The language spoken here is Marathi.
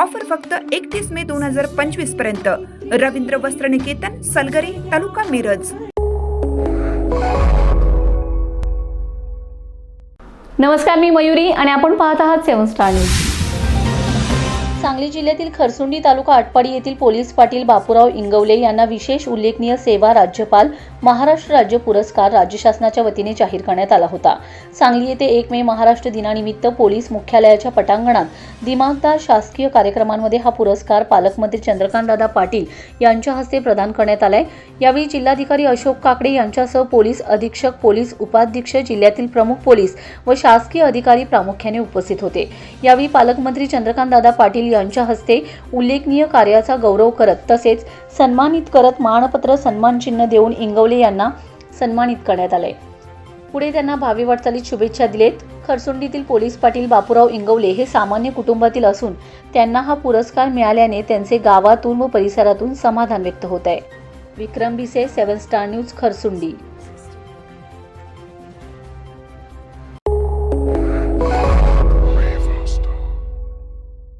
ऑफर फक्त एकतीस मे दोन हजार पंचवीसपर्यंत. रवींद्र वस्त्र निकेतन सलगरे तालुका मिरज. नमस्कार मी मयुरी आणि आपण पाहत आहात सेवन स्टार न्यूज. सांगली जिल्ह्यातील खरसुंडी तालुका आटपाडी येथील पोलीस पाटील बापूराव इंगवले यांना विशेष उल्लेखनीय सेवा राज्यपाल महाराष्ट्र राज्य पुरस्कार राज्य शासनाच्या वतीने जाहीर करण्यात आला होता. सांगली येथे एक मे महाराष्ट्र दिनानिमित्त पोलीस मुख्यालयाच्या पटांगणात दिमागदार शासकीय कार्यक्रमांमध्ये हा पुरस्कार पालकमंत्री चंद्रकांतदादा पाटील यांच्या हस्ते प्रदान करण्यात आलाय. यावेळी जिल्हाधिकारी अशोक काकडे यांच्यासह पोलीस अधीक्षक पोलीस उपाधीक्षक जिल्ह्यातील प्रमुख पोलीस व शासकीय अधिकारी प्रामुख्याने उपस्थित होते. यावेळी पालकमंत्री चंद्रकांतदादा पाटील यांच्या हस्ते उल्लेखनीय कार्याचा गौरव करत तसेच सन्मानित करत मानपत्र सन्मान चिन्ह देऊन इंगवले यांना सन्मानित करण्यात आले पुढे त्यांना भावी वाटचालीत शुभेच्छा दिलेत. खरसुंडीतील पोलीस पाटील बापूराव इंगवले हे सामान्य कुटुंबातील असून त्यांना हा पुरस्कार मिळाल्याने त्यांचे गावातून व परिसरातून समाधान व्यक्त होत आहे विक्रम बिसे सेवन स्टार न्यूज खरसुंडी.